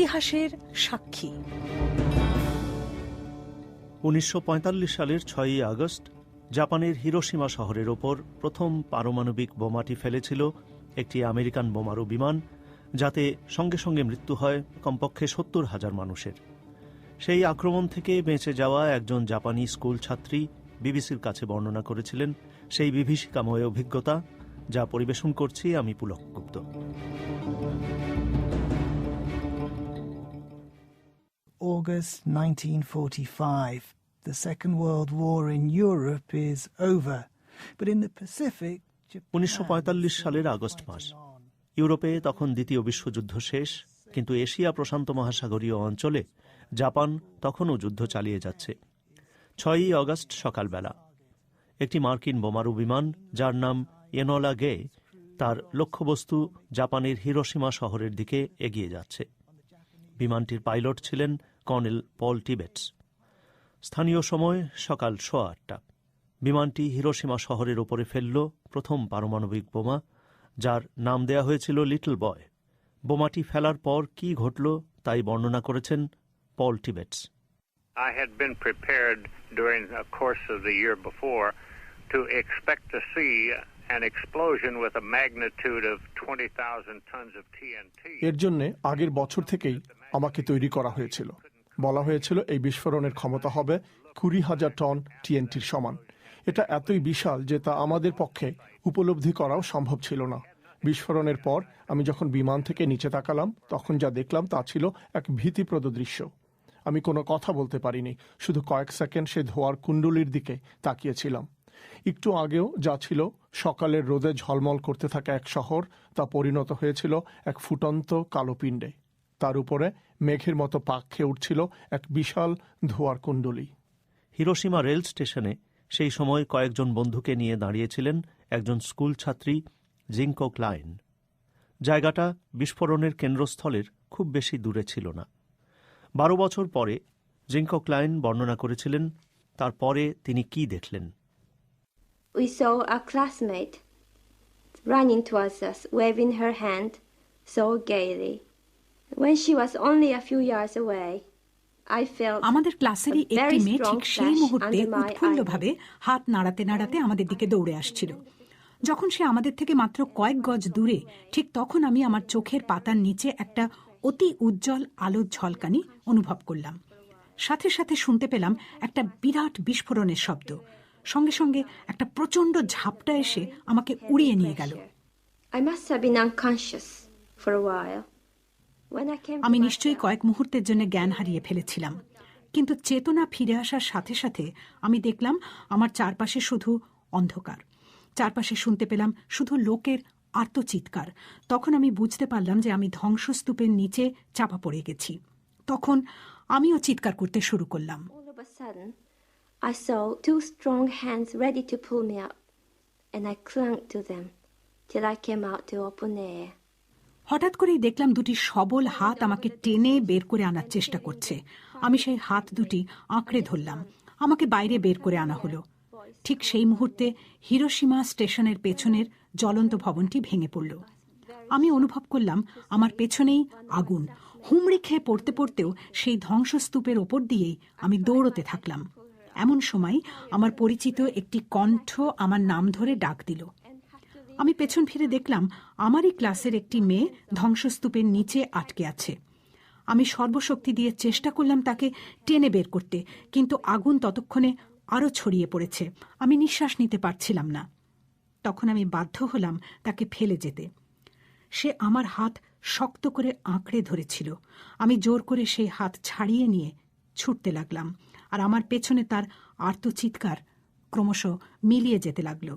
ইতিহাসের সাক্ষী। উনিশশো পঁয়তাল্লিশ সালের ছয়ই আগস্ট জাপানের হিরোসীমা শহরের ওপর প্রথম পারমাণবিক বোমাটি ফেলেছিল একটি আমেরিকান বোমারু বিমান, যাতে সঙ্গে সঙ্গে মৃত্যু হয় কমপক্ষে সত্তর হাজার মানুষের। সেই আক্রমণ থেকে বেঁচে যাওয়া একজন জাপানি স্কুল ছাত্রী বিবিসির কাছে বর্ণনা করেছিলেন, সেই বিভীষিকাময় অভিজ্ঞতা যা পরিবেশন করছি আমি Pulak Gupta August 1945. The Second World War in Europe is over. But in the Pacific, Japan সালের আগস্ট মাস ইউরোপে তখন দ্বিতীয় বিশ্বযুদ্ধ শেষ কিন্তু এশিয়া প্রশান্ত মহাসাগরীয় অঞ্চলে জাপান তখনও যুদ্ধ চালিয়ে যাচ্ছে ছয়ই অগস্ট সকালবেলা একটি মার্কিন বোমারু বিমান যার নাম এনলা গে তার লক্ষ্যবস্তু জাপানের হিরোসীমা শহরের দিকে এগিয়ে যাচ্ছে বিমানটির পাইলট ছিলেন কর্নেল পল টিবেটস স্থানীয় সময় সকাল সোয়া আটটা। বিমানটি হিরোসীমা শহরের ওপরে ফেলল প্রথম পারমাণবিক বোমা যার নাম দেয়া হয়েছিল লিটল বয়। বোমাটি ফেলার পর কি ঘটল তাই বর্ণনা করেছেন পল টিবেটস I had been prepared during the course of the year before to expect to see an explosion with a magnitude of 20,000 tons of TNT. এর জন্য আগের বছর থেকেই আমাকে তৈরি করা হয়েছিল। বলা হয়েছিল এই বিস্ফোরণের ক্ষমতা হবে কুড়ি হাজার টন টিএনটির সমান। এটা এতই বিশাল যে তা আমাদের পক্ষে উপলব্ধি করাও সম্ভব ছিল না। বিস্ফোরণের পর আমি যখন বিমান থেকে নিচে তাকালাম, তখন যা দেখলাম তা ছিল এক ভীতিপ্রদ দৃশ্য। আমি কোনো কথা বলতে পারিনি, শুধু কয়েক সেকেন্ড সে ধোয়ার কুণ্ডলির দিকে তাকিয়েছিলাম। একটু আগেও যা ছিল, সকালের রোদে ঝলমল করতে থাকা এক শহর, তা পরিণত হয়েছিল এক ফুটন্ত কালো পিণ্ডে। তার উপরে মেঘের মতো পাক খেয়ে উঠছিল এক বিশাল ধোয়ার কুণ্ডলী। হিরোসীমা রেল স্টেশনে সেই সময় কয়েকজন বন্ধুকে নিয়ে দাঁড়িয়েছিলেন একজন স্কুল ছাত্রী জিঙ্কো ক্লাইন। জায়গাটা বিস্ফোরণের কেন্দ্রস্থলের খুব বেশি দূরে ছিল না। বারো বছর পরে জিঙ্কো ক্লাইন বর্ণনা করেছিলেন তারপরে তিনি কি দেখলেন? We saw a classmate running towards us, waving her hand so gaily. আমাদের ক্লাসেরই একটি মেয়ে ঠিক সেই মুহূর্তে উৎফুল্লভাবে হাত নাড়াতে নাড়াতে আমাদের দিকে দৌড়ে আসছিল। যখন সে আমাদের থেকে মাত্র কয়েক গজ দূরে ঠিক তখন আমি আমার চোখের পাতার নিচে একটা অতি উজ্জ্বল আলোর ঝলকানি অনুভব করলাম। সাথে সাথে শুনতে পেলাম একটা বিরাট বিস্ফোরণের শব্দ। সঙ্গে সঙ্গে একটা প্রচণ্ড ঝাপটা এসে আমাকে উড়িয়ে নিয়ে গেল। I must have been unconscious for a while. When I came to আমি নিশ্চয়ই কয়েক মুহূর্তের জন্য জ্ঞান হারিয়ে ফেলেছিলাম। কিন্তু চেতনা ফিরে আসার সাথে সাথে আমি দেখলাম আমার চারপাশে শুধু অন্ধকার। চারপাশে শুনতে পেলাম শুধু লোকের আর্তচিৎকার তখন আমি বুঝতে পারলাম যে আমি ধ্বংসস্তূপের নিচে চাপা পড়ে গেছি। তখন আমিও চিৎকার করতে শুরু করলাম। All of a sudden, I saw two strong hands ready to pull me up, and I clung to them till I came out to open air. হঠাৎ করেই দেখলাম দুটি সবল হাত আমাকে টেনে বের করে আনার চেষ্টা করছে। আমি সেই হাত দুটি আঁকড়ে ধরলাম। আমাকে বাইরে বের করে আনা হলো। ঠিক সেই মুহূর্তে হিরোসীমা স্টেশনের পেছনের জ্বলন্ত ভবনটি ভেঙে পড়ল। আমি অনুভব করলাম আমার পেছনেই আগুন। হুমড়ি খেয়ে পড়তে পড়তেও সেই ধ্বংসস্তূপের ওপর দিয়েই আমি দৌড়তে থাকলাম। এমন সময় আমার পরিচিত একটি কণ্ঠ আমার নাম ধরে ডাক দিল। আমি পেছন ফিরে দেখলাম আমারই ক্লাসের একটি মেয়ে ধ্বংসস্তূপের নিচে আটকে আছে। আমি সর্বশক্তি দিয়ে চেষ্টা করলাম তাকে টেনে বের করতে, কিন্তু আগুন ততক্ষণে আরও ছড়িয়ে পড়েছে। আমি নিঃশ্বাস নিতে পারছিলাম না। তখন আমি বাধ্য হলাম তাকে ফেলে যেতে। সে আমার হাত শক্ত করে আঁকড়ে ধরেছিল। আমি জোর করে সেই হাত ছাড়িয়ে নিয়ে ছুটতে লাগলাম, আর আমার পেছনে তার আর্তচিৎকার ক্রমশ মিলিয়ে যেতে লাগল।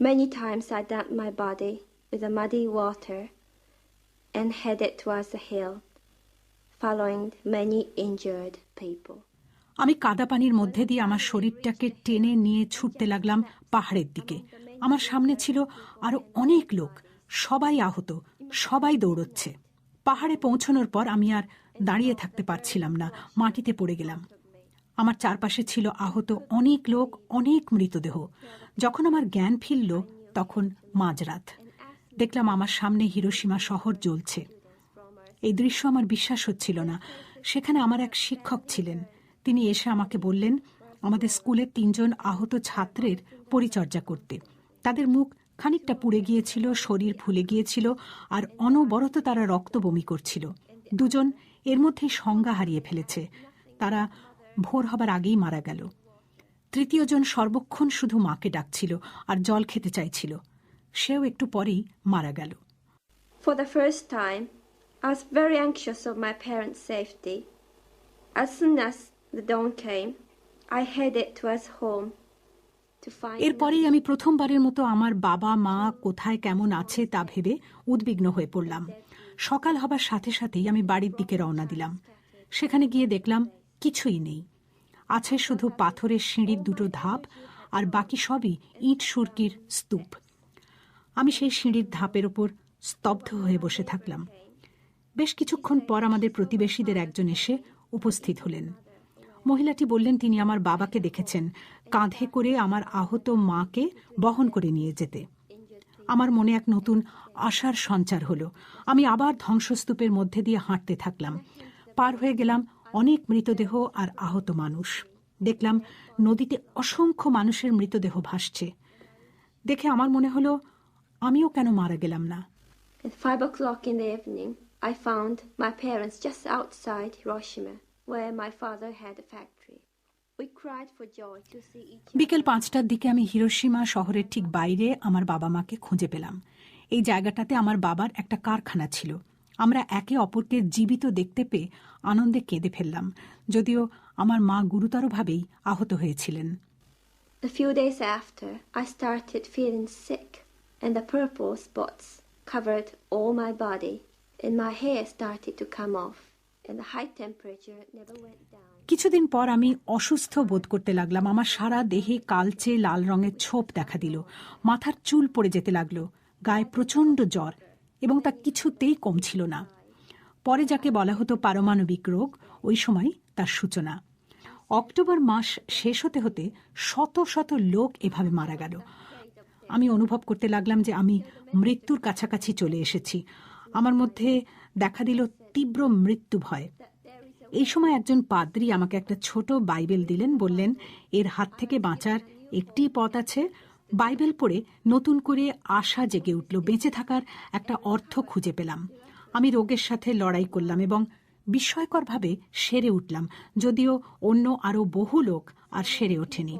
Many times I dumped my body with the muddy water and headed towards the hill, following many injured people. আমি কাদা পানির মধ্যে দিয়ে আমার শরীরটাকে টেনে নিয়ে ছুটতে লাগলাম পাহাড়ের দিকে। আমার সামনে ছিল আরও অনেক লোক সবাই আহত সবাই দৌড়চ্ছে। পাহাড়ে পৌঁছানোর পর আমি আর দাঁড়িয়ে থাকতে পারছিলাম না মাটিতে পড়ে গেলাম। আমার চারপাশে ছিল আহত অনেক লোক, অনেক মৃতদেহ। যখন আমার জ্ঞান ফিরল, তখন মাঝরাত। দেখলাম আমার সামনে হিরোসীমা শহর জ্বলছে। এই দৃশ্য আমার বিশ্বাস হচ্ছিল না। সেখানে আমার এক শিক্ষক ছিলেন। তিনি এসে আমাকে বললেন, আমাদের স্কুলের তিনজন আহত ছাত্রের পরিচর্যা করতে। তাদের মুখ খানিকটা পুড়ে গিয়েছিল, শরীর ফুলে গিয়েছিল, আর অনবরত তারা রক্ত বমি করছিল। দুজন এর মধ্যেই সংজ্ঞা হারিয়ে ফেলেছে। তারা ভোর হবার আগেই মারা গেল তৃতীয়জন সর্বক্ষণ শুধু মাকে ডাকছিল আর জল খেতে চাইছিল সেও একটু পরেই মারা গেল For the first time, I was very anxious of my parents' safety. As soon as the dawn came, I headed towards home. এরপরেই আমি প্রথমবারের মতো আমার বাবা মা কোথায় কেমন আছে তা ভেবে উদ্বিগ্ন হয়ে পড়লাম সকাল হবার সাথে সাথেই আমি বাড়ির দিকে রওনা দিলাম সেখানে গিয়ে দেখলাম কিছুই নেই। আছে শুধু পাথরের সিঁড়ির দুটো ধাপ, আর বাকি সবই ইট সুরকির স্তূপ। আমি সেই সিঁড়ির ধাপের ওপর স্তব্ধ হয়ে বসে থাকলাম। বেশ কিছুক্ষণ পর আমাদের প্রতিবেশীদের একজন এসে উপস্থিত হলেন। মহিলাটি বললেন, তিনি আমার বাবাকে দেখেছেন। কাঁধে করে আমার আহত মাকে বহন করে নিয়ে যেতে। আমার মনে এক নতুন আশার সঞ্চার হলো। আমি আবার ধ্বংসস্তূপের মধ্যে দিয়ে হাঁটতে থাকলাম। পার হয়ে গেলাম অনেক মৃতদেহ আর আহত মানুষ। দেখলাম নদীতে অসংখ্য মানুষের মৃতদেহ ভাসছে। দেখে আমার মনে হলো আমিও কেন মারা গেলাম না? At five o'clock in the evening, I found my parents just outside Hiroshima, where my father had a factory. We cried for joy to see each other. বিকেল পাঁচটার দিকে আমি হিরোশিমা শহরের ঠিক বাইরে আমার বাবা মাকে খুঁজে পেলাম। এই জায়গাটাতে আমার বাবার একটা কারখানা ছিল। আমরা একে অপরকে জীবিত দেখতে পেয়ে আনন্দে কেঁদে ফেললাম যদিও আমার মা গুরুতরভাবেই আহত হয়েছিলেন A few days after, I started feeling sick, and the purple spots covered all my body, and my hair started to come off. কিছুদিন পর আমি অসুস্থ বোধ করতে লাগলাম আমার সারা দেহে কালচে লাল রঙের ছোপ দেখা দিল মাথার চুল পড়ে যেতে লাগল গায়ে প্রচণ্ড জ্বর এবং তা কিছুতেই কমছিল না। পরে যাকে বলা হতো পারমাণবিক রোগ, ওই সময় তার সূচনা। অক্টোবর মাস শেষ হতে হতে শত শত লোক এভাবে মারা গেল। আমি অনুভব করতে লাগলাম যে আমি মৃত্যুর কাছাকাছি চলে এসেছি। আমার মধ্যে দেখা দিল তীব্র মৃত্যু ভয়। এই সময় একজন পাদ্রী আমাকে একটা ছোট বাইবেল দিলেন, বললেন, এর হাত থেকে বাঁচার একটি পথ আছে বাইবেল পড়ে নতুন করে আশা জেগে উঠল বেঁচে থাকার একটা অর্থ খুঁজে পেলাম। আমি রোগের সাথে লড়াই করলাম এবং বিস্ময়করভাবে সেরে উঠলাম যদিও অন্য আরও বহু লোক আর সেরে ওঠেনি.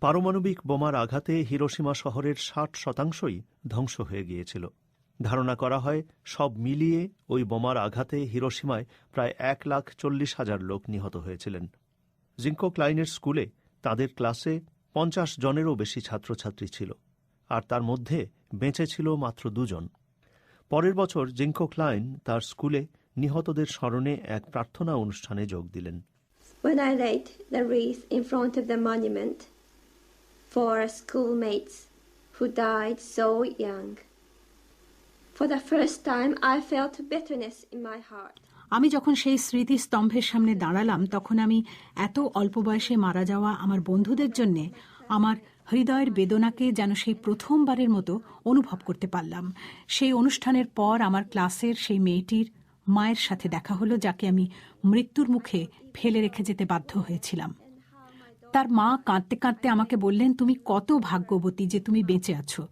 পারমাণবিক বোমার আঘাতে হিরোসীমা শহরের ষাট শতাংশই ধ্বংস হয়ে গিয়েছিল। ধারণা করা হয় সব মিলিয়ে ওই বোমার আঘাতে হিরোসীমায় প্রায় এক লাখ চল্লিশ হাজার লোক নিহত হয়েছিলেন। জিঙ্কো ক্লাইনের স্কুলে তাদের ক্লাসে পঞ্চাশ জনেরও বেশি ছাত্রছাত্রী ছিল আর তার মধ্যে বেঁচে ছিল মাত্র দুজন। পরের বছর জিঙ্কো ক্লাইন তার স্কুলে নিহতদের স্মরণে এক প্রার্থনা অনুষ্ঠানে যোগ দিলেন। When I laid the wreath in front of the monument for schoolmates who died so young, আমি যখন সেই স্মৃতিস্তম্ভের সামনে দাঁড়ালাম, তখন আমি এত অল্প বয়সে মারা যাওয়া আমার বন্ধুদের জন্য আমার হৃদয়ের বেদনাকে যেন সেই প্রথমবারের মতো অনুভব করতে পারলাম। সেই অনুষ্ঠানের পর আমার ক্লাসের সেই মেয়েটির মায়ের সাথে দেখা হলো, যাকে আমি মৃত্যুর মুখে ফেলে রেখে যেতে বাধ্য হয়েছিলাম। তার মা কাঁদতে কাঁদতে আমাকে বললেন, তুমি কত ভাগ্যবতী যে তুমি বেঁচে আছো।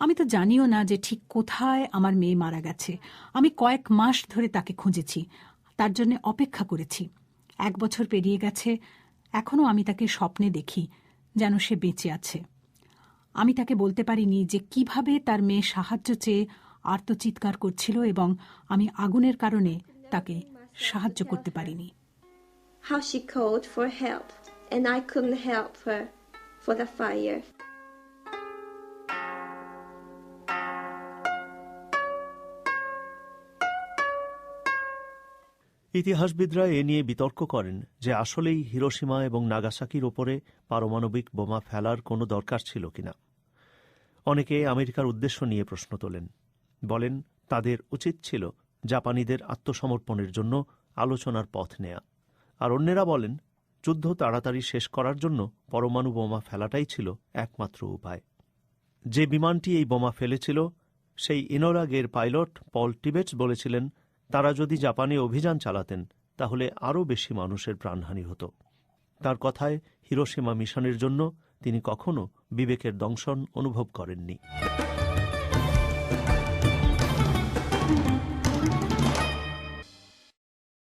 আমি তো জানিও না যে ঠিক কোথায় আমার মেয়ে মারা গেছে। আমি কয়েক মাস ধরে তাকে খুঁজেছি। তার জন্য অপেক্ষা করেছি। এক বছর পেরিয়ে গেছে। এখনও আমি তাকে স্বপ্নে দেখি যেন সে বেঁচে আছে। আমি তাকে বলতে পারিনি যে কীভাবে তার মেয়ে সাহায্য চেয়ে আর্তচিৎকার করছিল এবং আমি আগুনের কারণে তাকে সাহায্য করতে পারিনি। How she called for help, and I couldn't help her for. ইতিহাসবিদরা এ নিয়ে বিতর্ক করেন যে আসলেই হিরোসীমা এবং নাগাসাকির ওপরে পারমাণবিক বোমা ফেলার কোনো দরকার ছিল কিনা। অনেকে আমেরিকার উদ্দেশ্য নিয়ে প্রশ্ন তোলেন। বলেন, তাদের উচিত ছিল জাপানিদের আত্মসমর্পণের জন্য আলোচনার পথ নেয়া। আর অন্যেরা বলেন, যুদ্ধ তাড়াতাড়ি শেষ করার জন্য পরমাণু বোমা ফেলাটাই ছিল একমাত্র উপায়। যে বিমানটি এই বোমা ফেলেছিল, সেই ইনোরাগের পাইলট পল টিবেটস বলেছিলেন তারা যদি জাপানে অভিযান চালাতেন, তাহলে আরও বেশি মানুষের প্রাণহানি হতো। তার কথায় হিরোসীমা মিশনের জন্য তিনি কখনো বিবেকের দংশন অনুভব করেননি।